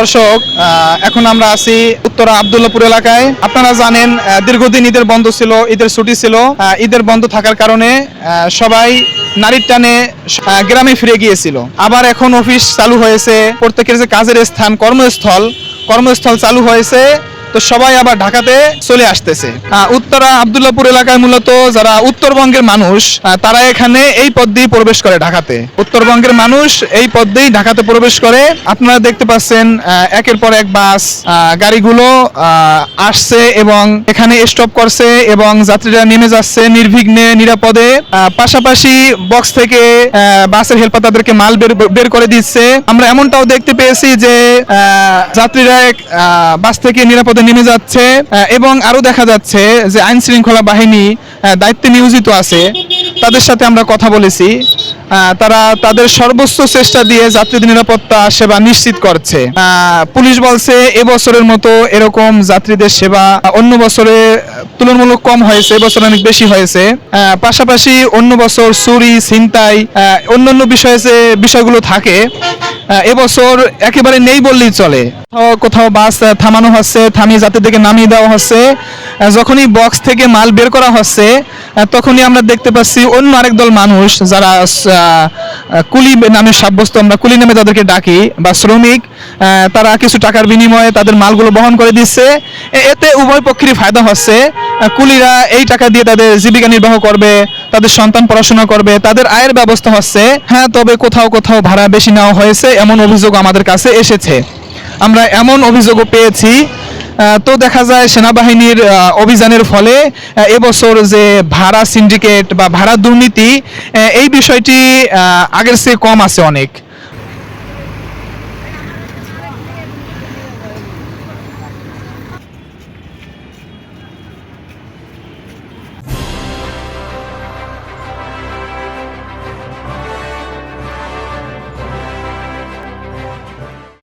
দর্শক এখন আমরা আছি উত্তরা আবদুল্লাপুর এলাকায়। আপনারা জানেন দীর্ঘদিন ঈদের বন্ধ ছিল, ঈদের ছুটি ছিল। ঈদের বন্ধ থাকার কারণে সবাই নারীর টানে গ্রামে ফিরে গিয়েছিল। আবার এখন অফিস চালু হয়েছে। প্রত্যেকের যে কাজের স্থান, কর্মস্থল কর্মস্থল চালু হয়েছে। তো সবাই আবার ঢাকাতে চলে আসতেছে। উত্তরা, আবদুল্লাপুর এলাকায় মূলত যারা উত্তরবঙ্গের মানুষ তারা এখানে এই পথ দিয়ে প্রবেশ করে ঢাকাতে। উত্তরবঙ্গের মানুষ এই পথ দিয়েই ঢাকাতে প্রবেশ করে। আপনারা দেখতে পাচ্ছেন একের পর এক বাস গাড়িগুলো আসছে এবং এখানে স্টপ করছে এবং যাত্রীরা নেমে যাচ্ছে নির্বিঘ্নে, নিরাপদে। পাশাপাশি বক্স থেকে বাসের হেল্পার তাদেরকে মাল বের করে দিচ্ছে। আমরা এমনটাও দেখতে পেয়েছি যে যাত্রীরা বাস থেকে নিরাপদে নেমে যাচ্ছে এবং আরও দেখা যাচ্ছে যে আইন শৃঙ্খলা বাহিনী দায়িত্বে নিয়োজিত আছে। তাদের সাথে আমরা কথা বলেছি। তারা তাদের সর্বোচ্চ চেষ্টা দিয়ে যাত্রীদের নিরাপত্তা, সেবা নিশ্চিত করছে। পুলিশ বলছে এবছরের মতো এরকম যাত্রীদের সেবা অন্য বছরে তুলনামূলক কম হয়েছে এবছর অনেক বেশি হয়েছে। পাশাপাশি অন্য বছর চুরি, ছিনতাই অন্যান্য বিষয়ে যে বিষয়গুলো থাকে এবছর একেবারে নেই বললেই চলে। কোথাও বাস থামানো হচ্ছে, থামিয়ে যাতে যাত্রীদেরকে নামিয়ে দেওয়া হচ্ছে। যখনই বক্স থেকে মাল বের করা হচ্ছে তখনই আমরা দেখতে পাচ্ছি অন্য আরেক দল মানুষ যারা কুলি নামে সাব্যস্ত, আমরা কুলি নামে তাদেরকে ডাকি বা শ্রমিক তারা কিছু টাকার বিনিময়ে তাদের মালগুলো বহন করে দিচ্ছে। এতে উভয় পক্ষেরই ফায়দা হচ্ছে। কুলিরা এই টাকা দিয়ে তাদের জীবিকা নির্বাহ করবে, তাদের সন্তান পড়াশোনা করবে, তাদের আয়ের ব্যবস্থা হচ্ছে হ্যাঁ তবে কোথাও কোথাও ভাড়া বেশি নেওয়া হয়েছে, এমন অভিযোগ আমাদের কাছে এসেছে। আমরা এমন অভিযোগও পেয়েছি তো দেখা যায় সেনাবাহিনীর অভিযানের ফলে এবছর যে ভাড়া সিন্ডিকেট বা ভাড়া দুর্নীতি এই বিষয়টি আগের চেয়ে কম আছে অনেক।